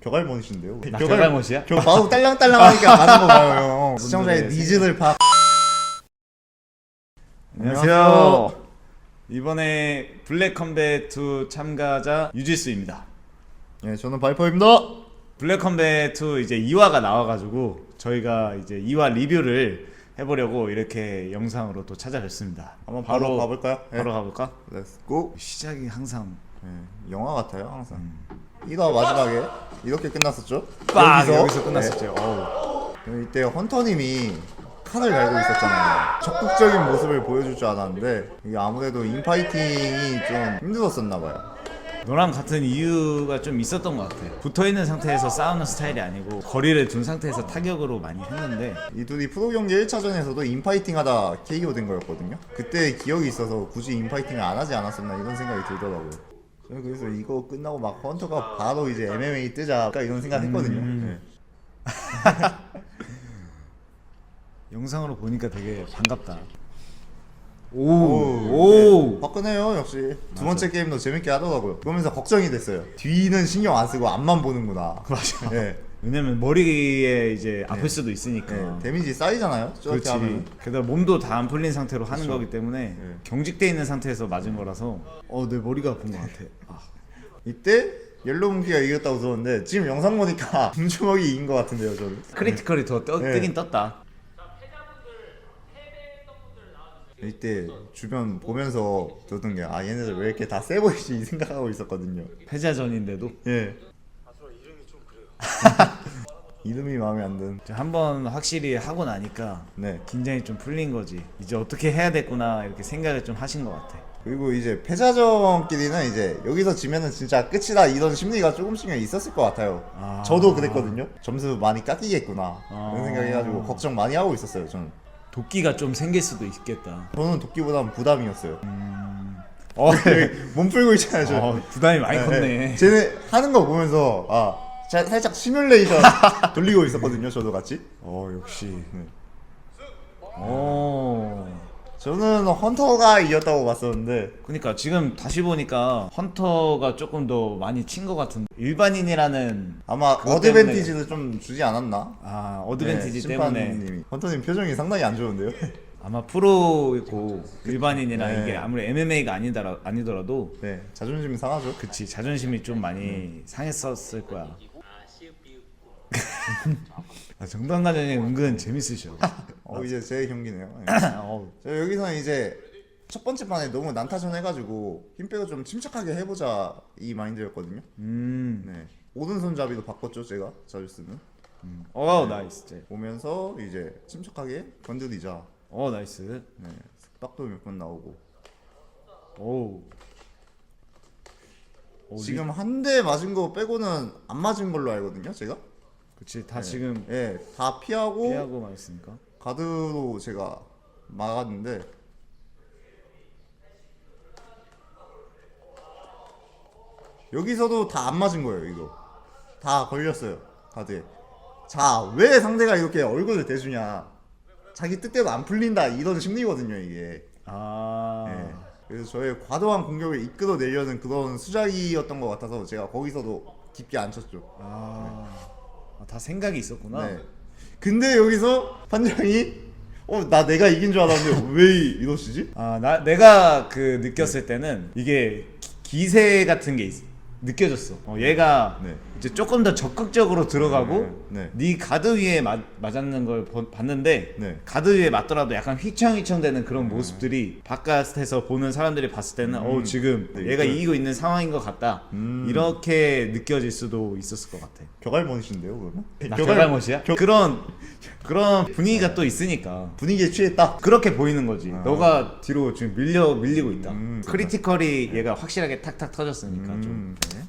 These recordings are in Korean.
격알못이신데요. 나 격알못이야? 저 마우 딸랑딸랑 하니까 가는 거 봐요, 형. 시청자의 분들의 니즈를 파. 안녕하세요. 이번에 블랙 컴뱃 2 참가자 유지수입니다. 예, 저는 바이퍼입니다. 블랙 컴뱃 2 이제 2화가 나와가지고 저희가 이제 2화 리뷰를 해보려고 이렇게 영상으로 또 찾아뵙습니다. 한번 바로 가볼까요? 예. 바로 가볼까? 렛츠 고. 시작이 항상 예, 영화 같아요, 항상. 1화 마지막에 이렇게 끝났었죠? 빡 여기서, 끝났었죠. 네. 어우. 이때 헌터님이 칸을 갈고 있었잖아요. 적극적인 모습을 보여줄 줄 알았는데 이게 아무래도 인파이팅이 좀 힘들었었나 봐요. 너랑 같은 이유가 좀 있었던 것 같아. 붙어 있는 상태에서 싸우는 스타일이 아니고 거리를 둔 상태에서 타격으로 많이 했는데 이 둘이 프로 경기 1차전에서도 인파이팅 하다 KO 된 거였거든요. 그때 기억이 있어서 굳이 인파이팅을 안 하지 않았었나 이런 생각이 들더라고요. 그래서 이거 끝나고 막 헌터가 바로 이제 MMA 뜨자 약간 이런 생각 했거든요. 음. 네. 영상으로 보니까 되게 반갑다. 오, 오, 오. 화끈해요 역시 두 번째 게임도 재밌게 하더라고요. 그러면서 걱정이 됐어요. 뒤는 신경 안 쓰고 앞만 보는구나. 맞아. 예. 왜냐면 머리에 이제 아플 수도 있으니까. 예, 데미지 쌓이잖아요. 저렇게 그렇지. 하면. 게다가 몸도 다 안 풀린 상태로 하는 그렇죠. 거기 때문에 예. 경직돼 있는 상태에서 맞은 거라서 어 내 머리가 아픈 것 같아. 아. 이때 옐로우 몽키가 이겼다고 들었는데 지금 영상 보니까 금주먹이 이긴 것 같은데요 저는. 크리티컬이 더 떠, 네. 뜨긴 떴다. 이때 주변 보면서 들었던 게 아 얘네들 왜 이렇게 다 세 보이지 이 생각하고 있었거든요. 패자전인데도 예. 이름이 마음에 안 드는. 한 번 확실히 하고 나니까 네. 긴장이 좀 풀린 거지. 이제 어떻게 해야 됐구나 이렇게 생각을 좀 하신 것 같아. 그리고 이제 패자전끼리는 이제 여기서 지면은 진짜 끝이다 이런 심리가 조금씩은 있었을 것 같아요. 아. 저도 그랬거든요. 점수 많이 깎이겠구나 아. 이런 생각해가지고 걱정 많이 하고 있었어요. 저는. 도끼가 좀 생길 수도 있겠다. 저는 도끼보다는 부담이었어요. 어, 몸 풀고 있잖아요. 저. 어 부담이 많이 네, 컸네. 네. 쟤네 하는 거 보면서 아 자- 살짝 시뮬레이션 돌리고 있었거든요. 저도 같이. 어 역시. 네. 어. 저는 헌터가 이겼다고 봤었는데 그러니까 지금 다시 보니까 헌터가 조금 더 많이 친 것 같은데 일반인이라는 아마 그것 어드밴티지를 좀 주지 않았나? 아 어드밴티지 네, 때문에 심판님이. 헌터님 표정이 상당히 안 좋은데요? 아마 프로이고 일반인이랑 네. 이게 아무리 MMA가 아니더라 아니더라도 네, 자존심이 상하죠. 그치 자존심이 좀 많이 상했었을 거야. 아, 정당가전이 은근 재밌으셔. 어, 이제 제 경기네요. 네. 어우, 저 여기서는 이제 첫 번째 판에 너무 난타전 해가지고 힘 빼고 좀 침착하게 해보자 이 마인드였거든요. 음, 네, 오른손잡이도 바꿨죠 제가 자주 쓰는. 어 나이스. 제. 보면서 이제 침착하게 건드리자. 어 나이스. 네, 습박도 몇 번 나오고. 오. 오, 리- 지금 한 대 맞은 거 빼고는 안 맞은 걸로 알거든요, 제가. 그치 다 지금 예, 다 피하고, 피하고 막 있으니까. 가드로 제가 막았는데 여기서도 다 안 맞은 거예요, 이거. 다 걸렸어요, 가드에. 자, 왜 상대가 이렇게 얼굴을 대주냐? 자기 뜻대로 안 풀린다 이런 심리거든요, 이게. 아. 예. 그래서 저의 과도한 공격을 이끌어내려는 그런 수작이었던 것 같아서 제가 거기서도 깊게 안 쳤죠. 아, 아, 다 생각이 있었구나. 네. 근데 여기서 판정이 어 나 내가 이긴 줄 알았는데 왜 이러시지? 아, 나 내가 그 느꼈을 때는 이게 기- 기세 같은 게 있- 느껴졌어. 어, 얘가 네. 이제 조금 더 적극적으로 들어가고 네, 네, 가드 위에 맞, 맞았는 걸 보- 봤는데 네. 가드 위에 맞더라도 약간 휘청휘청 되는 그런 모습들이 바깥에서 보는 사람들이 봤을 때는 어 지금 네, 얘가 그- 이기고 있는 상황인 것 같다 음. 이렇게 느껴질 수도 있었을 것 같아. 격알못이신데요 그러면? 나 결갈못이야? 그런 그런 분위기가 또 있으니까 분위기에 취했다. 그렇게 보이는 거지. 너가 뒤로 지금 밀려 밀리고 있다. 아. 음, 크리티컬이 얘가 확실하게 탁탁 터졌으니까 좀. 음, 네.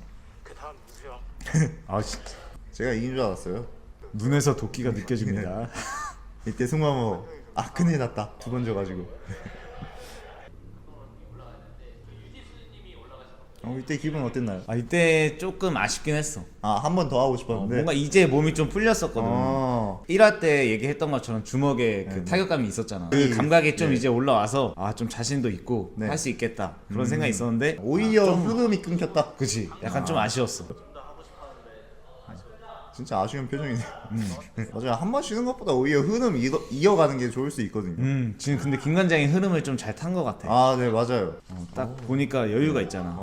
아 진짜 제가 이긴 줄 알았어요. 눈에서 도끼가 느껴집니다. 이때 승마모 아 큰일 났다 두 번 져가지고. 어 이때 기분 어땠나요? 아 이때 조금 아쉽긴 했어. 아 한 번 더 하고 어, 싶었는데. 뭔가 이제 몸이 좀 풀렸었거든. 어. 1화 때 얘기했던 것처럼 주먹에 그 네. 타격감이 있었잖아. 네. 그 감각이 좀 네. 이제 올라와서 아 좀 자신도 있고 네. 할 수 있겠다 그런 생각이 있었는데 오히려 아, 좀- 흐름이 끊겼다. 그치 약간 좀 아쉬웠어. 진짜 아쉬운 표정이네요. 맞아요. 한 번 쉬는 것보다 오히려 흐름 이어, 이어가는 게 좋을 수 있거든요. 음 지금 근데 김관장이 흐름을 좀 잘 탄 것 같아. 아, 네, 맞아요. 어, 딱 보니까 여유가 있잖아.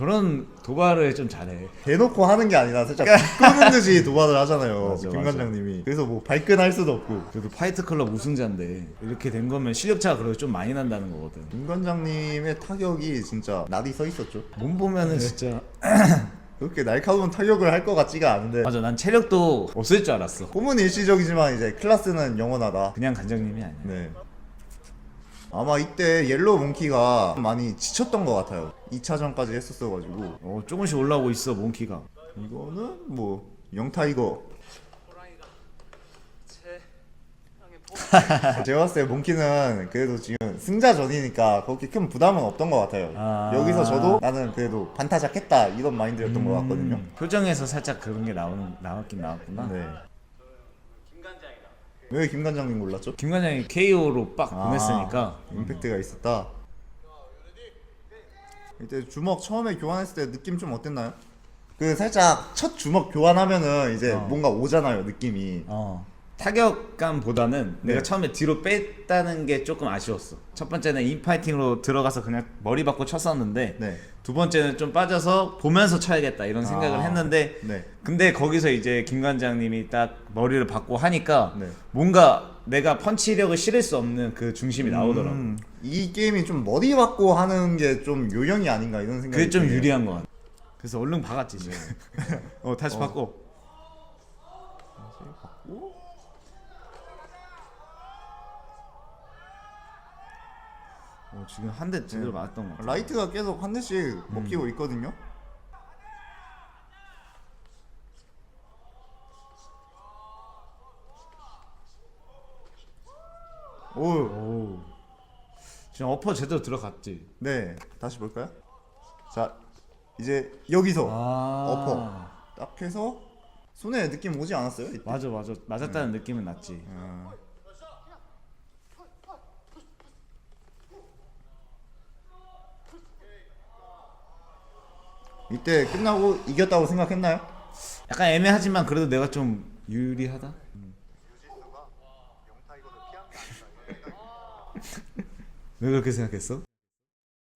저런 도발을 좀 잘해. 대놓고 하는 게 아니라 살짝 끄는 듯이 도발을 하잖아요. 맞아, 김 맞아. 관장님이. 그래서 뭐 발끈할 수도 없고. 그래도 파이트 클럽 우승자인데 이렇게 된 거면 실력 차가 그래도 좀 많이 난다는 거거든. 김 관장님의 타격이 진짜 날이 서 있었죠. 몸 보면은 진짜 그렇게 날카로운 타격을 할 것 같지가 않은데. 맞아. 난 체력도 없을 줄 알았어. 홈은 일시적이지만 이제 클라스는 영원하다. 그냥 관장님이 아니야. 네. 아마 이때 옐로우 몽키가 많이 지쳤던 것 같아요. 2차전까지 했었어가지고. 어 조금씩 올라오고 있어 몽키가. 이거는 뭐 영타이거. 제가 봤을 때 몽키는 그래도 지금 승자전이니까 그렇게 큰 부담은 없던 것 같아요. 아. 여기서 저도 나는 그래도 반타작 했다 이런 마인드였던 것 같거든요. 음, 표정에서 살짝 그런 게 나오는 나왔긴 나왔구나. 네. 왜 김관장님 골랐죠? 김 관장이 KO로 빡 아. 보냈으니까 임팩트가 있었다. 이때 주먹 처음에 교환했을 때 느낌 좀 어땠나요? 그 살짝 첫 주먹 교환하면은 이제 어. 뭔가 오잖아요 느낌이. 어, 타격감보다는 네. 내가 처음에 뒤로 뺐다는 게 조금 아쉬웠어. 첫 번째는 인파이팅으로 들어가서 그냥 머리 받고 쳤었는데 네. 두 번째는 좀 빠져서 보면서 쳐야겠다 이런 생각을 아. 했는데 네. 근데 거기서 이제 김 관장님이 딱 머리를 받고 하니까 네. 뭔가 내가 펀치력을 실을 수 없는 그 중심이 나오더라고. 음, 이 게임이 좀 머리 받고 하는 게 좀 요령이 아닌가 이런 생각이. 그게 좀 드네요. 유리한 것 같아. 그래서 얼른 박았지 지금. 어 다시 어. 바꿔. 어, 지금 한 대 제대로 네. 맞았던 것 같아. 라이트가 계속 한 대씩 먹히고 음. 있거든요. 오, 오. 지금 어퍼 제대로 들어갔지. 네, 다시 볼까요? 자, 이제 여기서 아. 어퍼. 딱 해서 손에 느낌 오지 않았어요? 이때? 맞아 맞아 맞았다는 느낌은 났지. 아. 이때 끝나고 이겼다고 생각했나요? 약간 애매하지만 그래도 내가 좀 유리하다. 왜 그렇게 생각했어?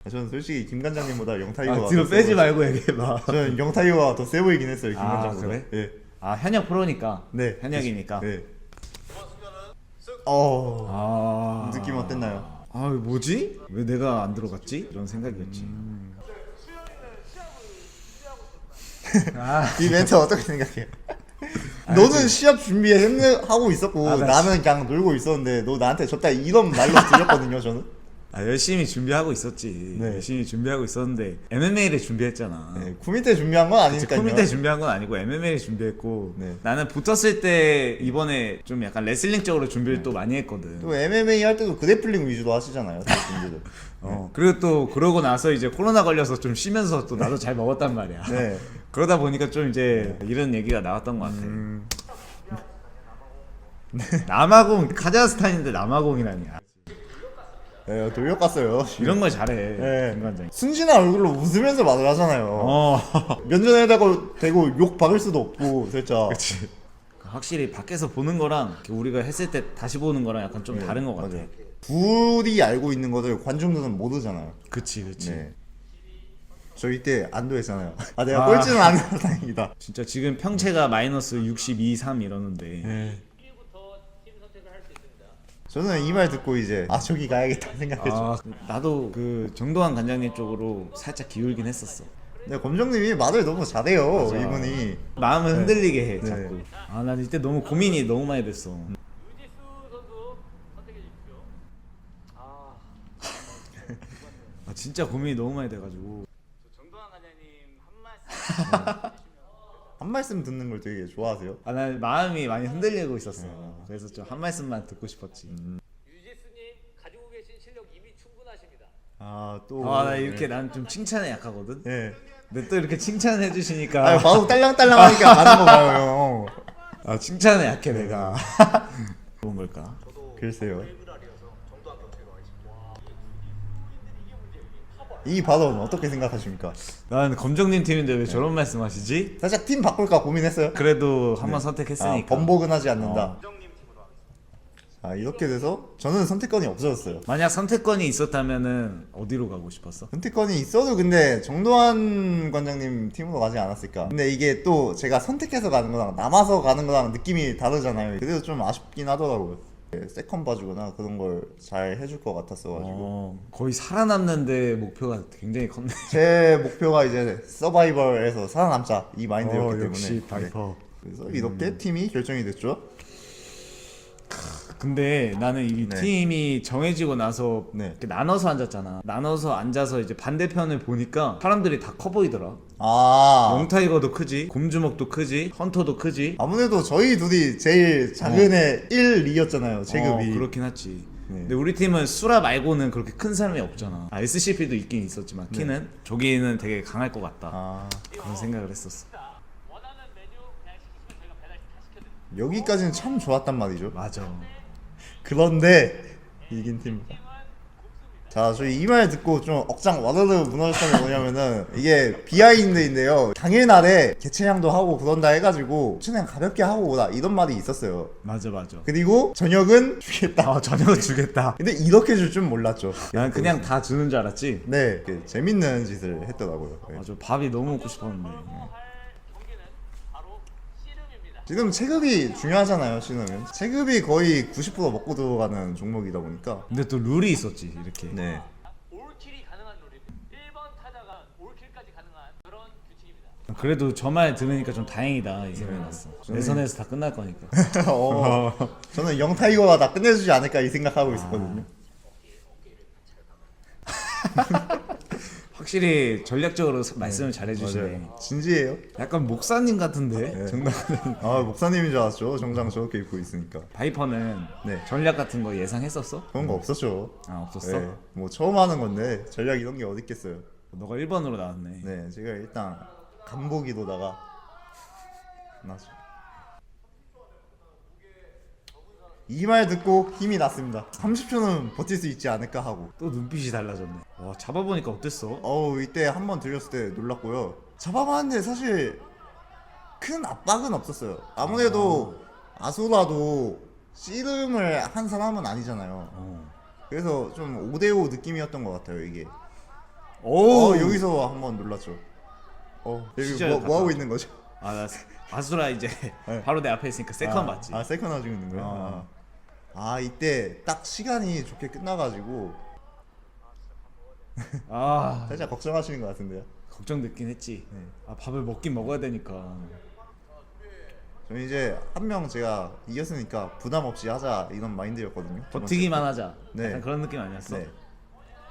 저는 솔직히 김 관장님보다 영타이거가 아, 뒤로 더 빼지 세 말고 얘기해봐. 저는 영타이거가 더 세 보이긴 했어요 김 아. 그래? 예. 아 현역 프로니까. 네. 현역이니까. 네. 어. 아 느낌 어땠나요? 아 뭐지? 왜 내가 안 들어갔지? 이런 생각이었지. 아 이 멘트 어떻게 생각해요? 너는 시합 준비하고 있었고 아, 나 나는 그냥 놀고 있었는데 너 나한테 졌다 이런 말로 들렸거든요 저는. 아, 열심히 준비하고 있었지. 네. 열심히 준비하고 있었는데 MMA를 준비했잖아. 네, 쿠미테 준비한 건 아니니까요. 코미테 준비한 건 아니고 MMA를 준비했고 네. 나는 붙었을 때 이번에 좀 약간 레슬링 쪽으로 준비를 또 많이 했거든. 또 MMA 할 때도 그래플링 위주로 하시잖아요. 다들 분들은. 어. 그리고 또 그러고 나서 이제 코로나 걸려서 좀 쉬면서 또 나도 잘 먹었단 말이야. 네. 그러다 보니까 좀 이제 이런 얘기가 나왔던 것 같아. 음, 남아공 카자흐스탄인데 남아공이라니야. 네, 돌려 깠어요. 이런 걸 잘해. 네. 김관장이. 순진한 얼굴로 웃으면서 말을 하잖아요. 어. 면전에다가 대고 욕 박을 수도 없고 살짝. 그치. 확실히 밖에서 보는 거랑 이렇게 우리가 했을 때 다시 보는 거랑 약간 좀 다른 것 같아. 네, 맞아요. 둘이 알고 있는 것을 관중들은 모르잖아요. 그치 그치. 네. 저 이때 안도했잖아요. 아 내가 아. 꼴찌는 아니라 다행이다. 진짜 지금 평체가 마이너스 62, 3 이러는데 네. 저는 이 말 듣고 이제 아 저기 가야겠다 생각했죠. 아, 나도 그 정도환 관장님 쪽으로 살짝 기울긴 했었어. 근데 검정님이 말을 너무 잘해요. 맞아. 이분이. 마음을 흔들리게 해 네. 자꾸. 아, 난 이때 너무 고민이 너무 많이 됐어. 아, 진짜 고민이 너무 많이 돼가지고. 한 말씀 듣는 걸 되게 좋아하세요. 아, 난 마음이 많이 흔들리고 있었어. 그래서 좀 한 말씀만 듣고 싶었지. 유지수님 가지고 계신 실력 이미 충분하십니다. 아 또. 아, 나 이렇게 난 좀 칭찬에 약하거든. 예. 근데 또 이렇게 칭찬해 주시니까 아 마음 딸랑딸랑하니까 가는 거 봐요, 형. 아, 칭찬에 약해 내가. 좋은 걸까? 글쎄요. 이 발언 어떻게 생각하십니까? 난 검정님 팀인데 왜 저런 말씀하시지? 살짝 팀 바꿀까 고민했어요. 그래도 한 번 아, 선택했으니까. 번복은 하지 않는다. 어. 아 이렇게 돼서 저는 선택권이 없어졌어요. 만약 선택권이 있었다면은 어디로 가고 싶었어? 선택권이 있어도 근데 정도환 관장님 팀으로 가지 않았을까. 근데 이게 또 제가 선택해서 가는 거랑 남아서 가는 거랑 느낌이 다르잖아요. 그래서 좀 아쉽긴 하더라고요. 네, 세컨 봐주거나 그런 걸 잘 해줄 것 같았어가지고 어, 거의 살아남는데 목표가 굉장히 컸네. 제 목표가 이제 서바이벌에서 살아남자 이 마인드였기 어, 때문에 역시 네. 바이퍼. 그래서 이렇게 팀이 결정이 됐죠. 근데 나는 이 네. 팀이 정해지고 나서 네. 이렇게 나눠서 앉았잖아. 나눠서 앉아서 이제 반대편을 보니까 사람들이 다 커 보이더라. 아 영타이거도 크지, 곰주먹도 크지, 헌터도 크지. 아무래도 저희 둘이 제일 작은 애 1, 2였잖아요 제급이 어, 그렇긴 하지. 네. 근데 우리 팀은 수라 말고는 그렇게 큰 사람이 없잖아. 아, SCP도 있긴 있었지만 키는 조기는 되게 강할 것 같다. 네. 아 그런 생각을 했었어. 원하는 메뉴 시키시면 저희가 배달 다 시켜드립니다. 여기까지는 참 좋았단 말이죠 맞아. 그런데 이긴 팀. 자, 저희 이 말 듣고 좀 억장 와르르 무너졌던 게 뭐냐면은 이게 비하인드인데요. 당일날에 개체량도 하고 그런다 해가지고 최대한 가볍게 하고 오라 이런 말이 있었어요. 맞아 맞아. 그리고 저녁은 주겠다. 아 저녁 주겠다. 근데 이렇게 줄 줄 몰랐죠. 난 그냥 다 주는 줄 알았지. 네, 그 재밌는 짓을 했더라고요. 네. 맞아 밥이 너무 먹고 싶었는데. 할 경기는 바로 씨름입니다. 지금 체급이 중요하잖아요, 신으면. 체급이 거의 90% 먹고 들어가는 종목이다 보니까. 근데 또 룰이 있었지 이렇게. 네. 올킬이 가능한 룰입니다. 1번 타자가 올킬까지 가능한 그런 규칙입니다. 그래도 저 말 들으니까 좀 다행이다 이 생각이 났어. 저는- 내 선에서 다 끝날 거니까. 어, 저는 영타이거가 다 끝내주지 않을까 이 생각하고 있었거든요. 확실히 전략적으로 말씀을 잘 해주시네. 맞아요. 진지해요. 약간 목사님 같은데 네. 정답은 아 목사님인 줄 알았죠. 정장 저렇게 입고 있으니까. 바이퍼는 네. 전략 같은 거 예상했었어? 그런 거 없었죠. 아 없었어? 네, 뭐 처음 하는 건데 전략 이런 게 어디 있겠어요. 너가 1번으로 나왔네. 네, 제가 일단 간보기로다가 나죠. 이 말 듣고 힘이 났습니다. 30초는 버틸 수 있지 않을까 하고. 또 눈빛이 달라졌네. 와 잡아보니까 어땠어? 어우 이때 한 번 들렸을 때 놀랐고요. 잡아봤는데 사실 큰 압박은 없었어요. 아무래도 아소라도 씨름을 한 사람은 아니잖아요. 어. 그래서 좀 5대5 느낌이었던 것 같아요 이게. 오 어, 여기서 한 번 놀랐죠. 어 여기 진짜 뭐, 뭐 하고 있는 거죠? 아, 나 아수라 이제 네. 바로 내 앞에 있으니까 세컨 아, 맞지? 아 세컨 하고 있는 거야. 어. 아. 아 이때 딱 시간이 좋게 끝나가지고 아, 살짝 걱정하시는 것 같은데요. 걱정됐긴 했지. 네. 아 밥을 먹긴 먹어야 되니까. 저는 이제 한 명 제가 이겼으니까 부담 없이 하자 이런 마인드였거든요. 두 번째 버티기만 때. 하자. 네. 약간 그런 느낌 아니었어? 네.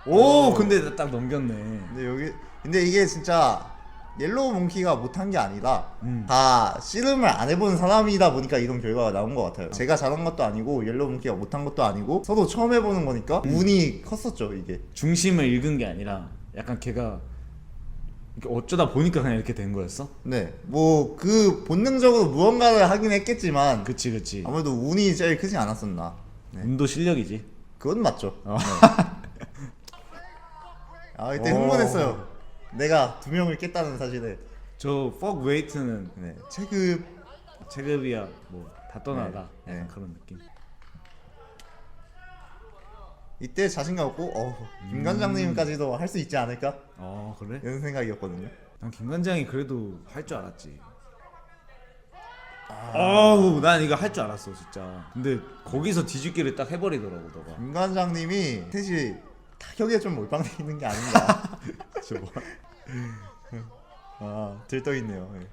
오, 근데 나딱 넘겼네. 근데 여기 근데 이게 진짜 옐로우 몽키가 못한 게 아니라 음. 다 씨름을 안 해본 사람이다 보니까 이런 결과가 나온 것 같아요. 제가 잘한 것도 아니고 옐로우 몽키가 못한 것도 아니고 서로 처음 해보는 거니까 음. 운이 컸었죠 이게. 중심을 읽은 게 아니라 약간 걔가 이렇게 어쩌다 보니까 그냥 이렇게 된 거였어? 네, 뭐 그 본능적으로 무언가를 하긴 했겠지만 그치 그치. 아무래도 운이 제일 크지 않았었나. 네. 운도 실력이지. 그건 맞죠. 어. 네. 아 이때 오. 흥분했어요. 내가 두 명을 깼다는 사실에. 저 fuck weight는 네, 체급 체급이야 뭐 다 떠나다. 네. 약간 네. 그런 느낌. 이때 자신감 없고 어, 음. 김관장님까지도 할 수 있지 않을까 어 그래? 이런 생각이었거든요. 난 김관장이 그래도 할 줄 알았지. 아우 난 이거 할 줄 알았어 진짜. 근데 거기서 뒤집기를 딱 해버리더라고 너가. 김 관장님이 셋이 타격에 좀 몰빵돼 있는 게 아닌가. 저 뭐. 아 들떠 있네요. 네.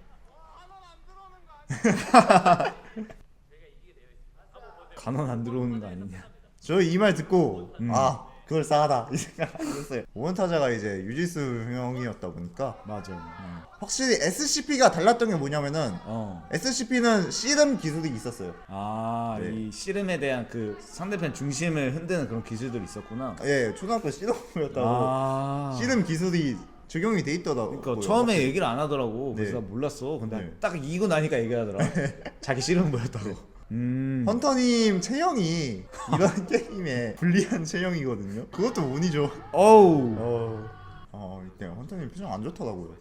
간원 안 들어오는 거 아니냐? 저 이 말 듣고 음. 아 그걸 싸하다 이 생각했어요. 오원타자가 이제 유지수 형이었다 보니까 맞아. 응. 확실히 SCP가 달랐던 게 뭐냐면은 어. SCP는 씨름 기술이 있었어요. 아, 네. 이 씨름에 대한 그 상대편 중심을 흔드는 그런 기술들이 있었구나. 예, 초등학교 씨름이었다고 아. 씨름 기술이 적용이 돼 있더라고요. 그러니까 처음에 얘기를 안 하더라고. 그래서 네. 나 몰랐어. 근데 네. 딱 이고 나니까 얘기하더라. 자기 씨름 뭐였다고. 음. 헌터님 체형이 이런 게임에 불리한 체형이거든요. 그것도 운이죠. 어우. 어. 어 이때 헌터님 표정 안 좋더라고요.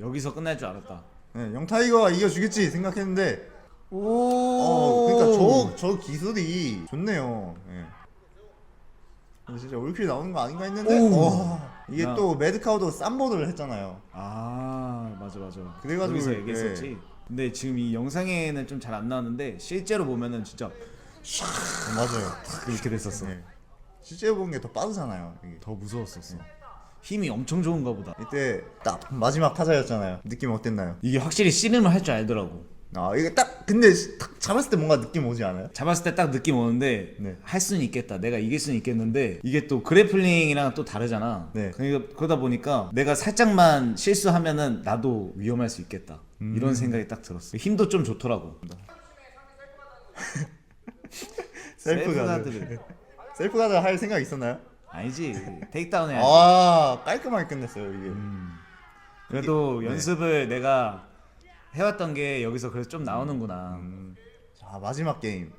여기서 끝날 줄 알았다. 네, 영타이거가 이겨주겠지 생각했는데 오. 어 그러니까 저 저 기술이 좋네요. 예. 근데 진짜 올킬 나오는 거 아닌가 했는데 오. 와, 이게 야. 또 매드카우도 쌈보드를 했잖아요. 아 맞아 맞아. 그래가지고, 여기서 예. 얘기했었지. 근데 지금 이 영상에는 좀 잘 안 나왔는데 실제로 보면은 진짜 맞아요. 이렇게 됐었어. 예. 실제 보는 게 더 빠르잖아요. 이게. 더 무서웠었어. 힘이 엄청 좋은가 보다. 이때 딱 마지막 타자였잖아요. 느낌 어땠나요? 이게 확실히 씨름을 할 줄 알더라고. 아 이게 딱 근데 딱 잡았을 때 뭔가 느낌 오지 않아요? 잡았을 때 딱 느낌 오는데 네. 할 수는 있겠다. 내가 이길 수는 있겠는데 이게 또 그래플링이랑 또 다르잖아. 네. 그러니까 그러다 보니까 내가 살짝만 실수하면은 나도 위험할 수 있겠다. 음. 이런 생각이 딱 들었어. 힘도 좀 좋더라고. 셀프 가드. 셀프 가드 할 생각 있었나요? 아니지. 테이크다운 해야지. 아 깔끔하게 끝냈어요 이게. 음. 그래도 네. 연습을 내가 해왔던 게 여기서 그래서 좀 나오는구나. 음. 자 마지막 게임.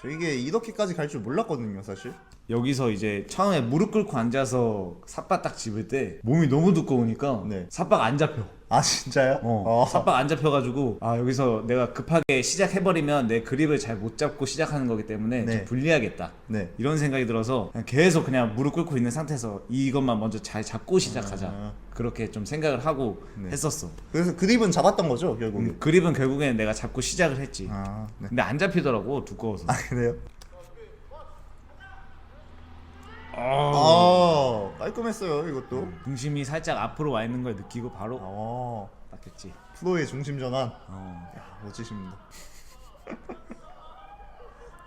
저 이게 이렇게까지 갈 줄 몰랐거든요 사실. 여기서 이제 처음에 무릎 꿇고 앉아서 삿바 딱 집을 때 몸이 너무 두꺼우니까 네. 삿바가 안 잡혀. 아 진짜요? 어, 어. 삿바가 안 잡혀가지고 아 여기서 내가 급하게 시작해버리면 내 그립을 잘 못 잡고 시작하는 거기 때문에 네. 좀 불리하겠다. 네. 이런 생각이 들어서 그냥 계속 그냥 무릎 꿇고 있는 상태에서 이것만 먼저 잘 잡고 시작하자. 아. 그렇게 좀 생각을 하고 네. 했었어. 그래서 그립은 잡았던 거죠 결국에. 음, 그립은 결국에는 내가 잡고 시작을 했지. 아, 네. 근데 안 잡히더라고 두꺼워서. 아 그래요? 어. 아 깔끔했어요 이것도. 중심이 살짝 앞으로 와 있는 걸 느끼고 바로 어딱 했지. 프로의 중심 전환. 어. 야, 멋지십니다.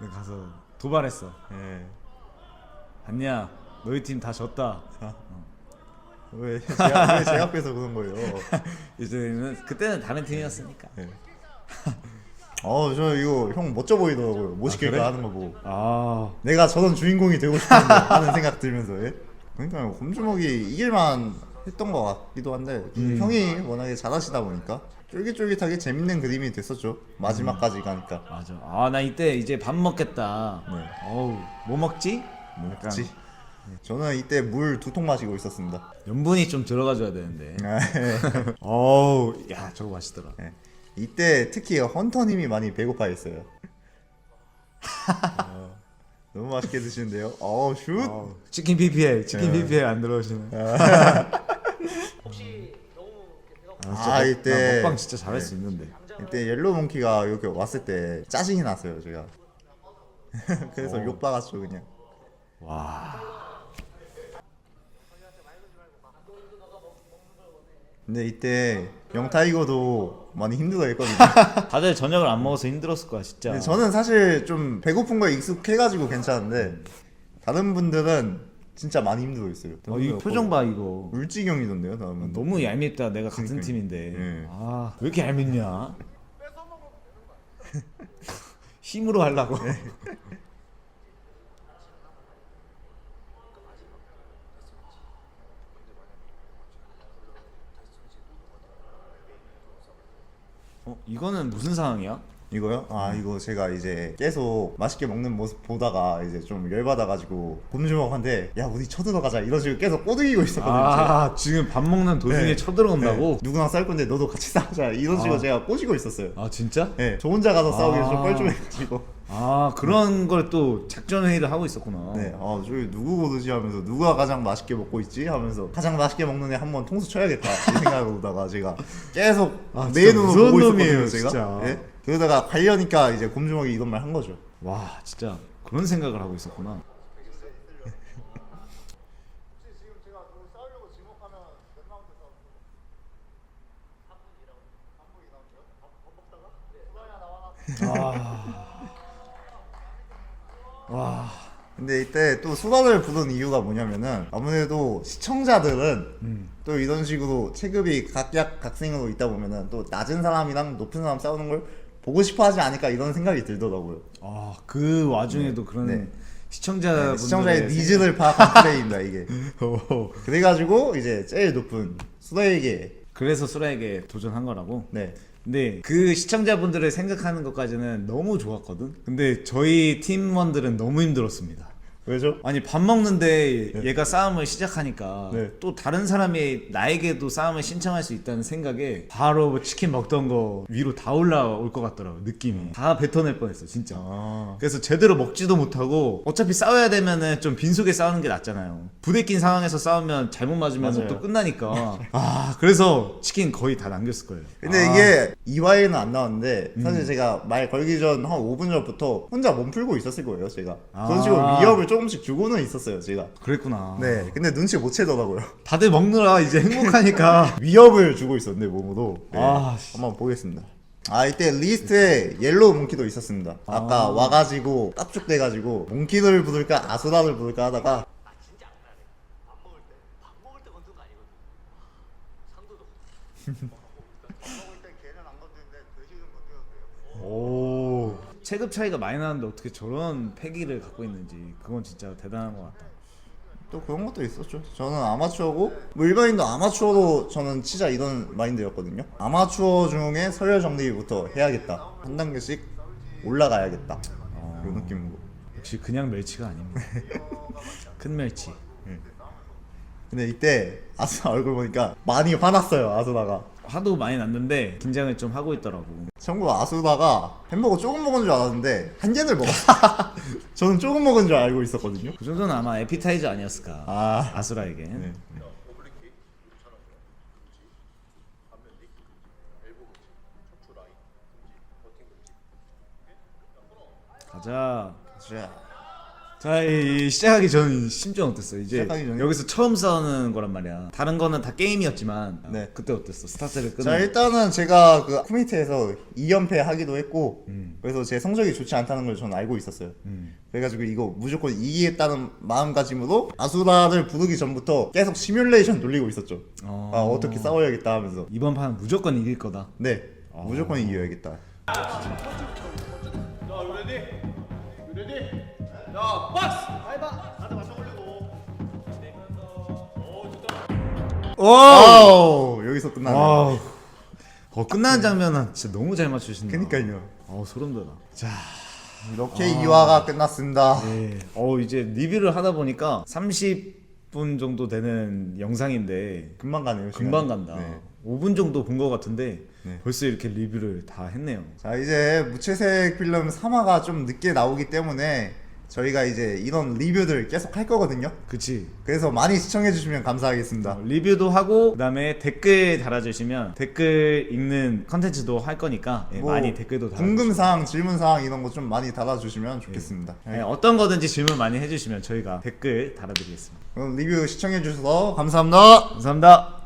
내가 가서 도발했어. 예. 봤냐? 너희 팀 다 졌다. 왜 제, 왜 제 앞에서 그런 거예요? 이제는 그때는 다른 팀이었으니까. 예. 어 저 이거 형 멋져 보이더라고요. 멋있게 그래? 하는 거 보고. 아, 내가 저런 주인공이 되고 싶은데 하는 생각 들면서 예? 그러니까 곰주먹이 이길만 했던 것 같기도 한데 음. 형이 워낙에 잘하시다 보니까 쫄깃쫄깃하게 재밌는 그림이 됐었죠 마지막까지 가니까 맞아. 아, 나 이때 이제 밥 먹겠다. 네. 어우, 뭐 먹지? 뭐 약간 먹지? 저는 이때 물 두 통 마시고 있었습니다 염분이 좀 들어가줘야 되는데. 예. 어우, 야, 저거 맛있더라. 예. 이때 특히 헌터님이 많이 배고파했어요 어, 너무 맛있게 드시는데요 어우 슛 어우, 치킨 PPL, 치킨 네. PPL 안 들어오시네. 혹시 너무 이렇게 배가 아, 이때- 나 먹방 진짜 잘할 수 있는데. 이때 옐로우 몽키가 이렇게 왔을 때 짜증이 났어요 제가 그래서 어. 욕 박았죠 그냥 와. 근데 이때 영타이거도 많이 힘들어했거든요. 다들 저녁을 안 먹어서 힘들었을 거야, 진짜. 근데 저는 사실 좀 배고픈 거에 익숙해가지고 괜찮은데 다른 분들은 진짜 많이 힘들어했어요. 어, 이 표정 봐, 이거. 울지경이던데요, 다른 분들. 너무 얄밉다. 내가 같은 그러니까요. 팀인데. 예. 아, 왜 이렇게 얄밉냐? 힘으로 하려고. 어, 이거는 무슨 상황이야? 이거요? 아 이거 제가 이제 계속 맛있게 먹는 모습 보다가 이제 좀 열받아가지고 곰주먹한테 야 우리 쳐들어가자 이런 식으로 계속 꼬드기고 있었거든요. 제가. 아, 지금 밥 먹는 도중에 네. 쳐들어온다고? 네. 누구랑 싸울 건데 너도 같이 싸우자 이런 식으로 아. 제가 꼬시고 있었어요. 아, 진짜? 네, 저 혼자 가서 싸우기 좀 아. 뻘쭘해가지고. 아, 그런 걸 또 작전 회의를 하고 있었구나. 네, 아 저기 누구 고르지 하면서 누가 가장 맛있게 먹고 있지 하면서 가장 맛있게 먹는 애 한 번 통수 쳐야겠다 이 생각을 보다가 제가 계속 아, 내 진짜 눈으로 무서운 보고 놈이에요, 있었거든요 제가. 진짜. 예? 그러다가 관려니까 이제 곰주먹이 이런 말 한 거죠. 와, 진짜 그런 생각을 하고 있었구나. 와, 근데 이때 또 수다를 부른 이유가 뭐냐면은 아무래도 시청자들은 음. 또 이런 식으로 체급이 각각 각생으로 있다 보면은 또 낮은 사람이랑 높은 사람 싸우는 걸 보고 싶어 하지 않을까 이런 생각이 들더라고요. 아, 그 와중에도 그런 네. 시청자분들의 시청자의 니즈를 파악한 플레이입니다 이게. 오. 그래가지고 이제 제일 높은 수다에게 그래서 수라에게 도전한 거라고. 네 근데 그 시청자분들을 생각하는 것까지는 너무 좋았거든. 근데 저희 팀원들은 너무 힘들었습니다. 왜죠? 아니 밥 먹는데 얘가 싸움을 시작하니까 네. 또 다른 사람이 나에게도 싸움을 신청할 수 있다는 생각에 바로 뭐 치킨 먹던 거 위로 다 올라올 것 같더라고 느낌이. 다 뱉어낼 뻔했어 진짜. 아. 그래서 제대로 먹지도 못하고 어차피 싸워야 되면은 좀 빈속에 싸우는 게 낫잖아요. 부대 낀 상황에서 싸우면 잘못 맞으면 맞아요. 또 끝나니까. 아 그래서 치킨 거의 다 남겼을 거예요. 근데 아, 이게 2화에는 안 나왔는데 사실 제가 말 걸기 전 한 5분 전부터 혼자 몸 풀고 있었을 거예요 제가. 그런 아. 식으로 위협을 조금씩 주고는 있었어요 제가 그랬구나 네 근데 눈치 못 채더라고요 다들 먹느라 이제 행복하니까 위협을 주고 있었는데 몸으로 네. 아, 한번 보겠습니다 아 이때 리스트에 옐로우 몽키도 있었습니다 아까 아. 와가지고 깝죽대가지고 몽키를 부를까 아수라를 부를까 하다가 나 진짜 안 나네. 밥 먹을 때, 밥 먹을 때 건든 거 아니거든. 상도도. 오 체급 차이가 많이 나는데 어떻게 저런 패기를 갖고 있는지 그건 진짜 대단한 것 같다. 또 그런 것도 있었죠. 저는 아마추어고 뭐 일반인도 아마추어도 저는 진짜 이런 마인드였거든요. 아마추어 중에 서열 정리부터 해야겠다. 한 단계씩 올라가야겠다. 이런 느낌으로. 역시 그냥 멸치가 아닙니다. 큰 멸치. 근데 이때 아수라 얼굴 보니까 많이 화났어요. 아수라가. 화도 많이 났는데 긴장을 좀 하고 있더라고. 참고로 아수라가 햄버거 조금 먹은 줄 알았는데 한 개를 먹었어. 저는 조금 먹은 줄 알고 있었거든요. 그 정도는 아마 에피타이저 아니었을까. 아. 아 수라에겐. 네. 가자. 자, 자, 이 시작하기 전 심정 어땠어? 이제 시작하기 전에? 여기서 처음 싸우는 거란 말이야. 다른 거는 다 게임이었지만 네. 그때 어땠어? 스타트를 자 끊어. 일단은 제가 그 코미테에서 2연패 하기도 했고 음. 그래서 제 성적이 좋지 않다는 걸 저는 알고 있었어요. 음. 그래가지고 이거 무조건 이기겠다는 마음가짐으로 아수라를 부르기 전부터 계속 시뮬레이션 돌리고 있었죠. 어. 아 어떻게 싸워야겠다 하면서 이번 판 무조건 이길 거다. 네 아. 무조건 이겨야겠다. 와우 여기서 끝나네. 와우. 어, 끝나는 장면은 진짜 너무 잘 맞추신다. 그니까요. 어, 소름 돋아. 자, 이렇게 2화가 끝났습니다. 네. 어, 이제 리뷰를 하다 보니까 30분 정도 되는 영상인데 금방 가네요. 금방 시간이. 간다. 네. 5분 정도 본 것 같은데 네. 벌써 이렇게 리뷰를 다 했네요. 자 이제 무채색 필름 3화가 좀 늦게 나오기 때문에 저희가 이제 이런 리뷰들 계속 할 거거든요. 그치? 그래서 많이 시청해 주시면 감사하겠습니다. 어, 리뷰도 하고 그다음에 댓글 달아주시면 댓글 읽는 컨텐츠도 할 거니까 예, 뭐 많이 댓글도 달아주시면 궁금사항, 질문사항 이런 거 좀 많이 달아주시면 좋겠습니다. 예, 어떤 거든지 질문 많이 해주시면 저희가 댓글 달아드리겠습니다. 그럼 리뷰 시청해 주셔서 감사합니다. 감사합니다.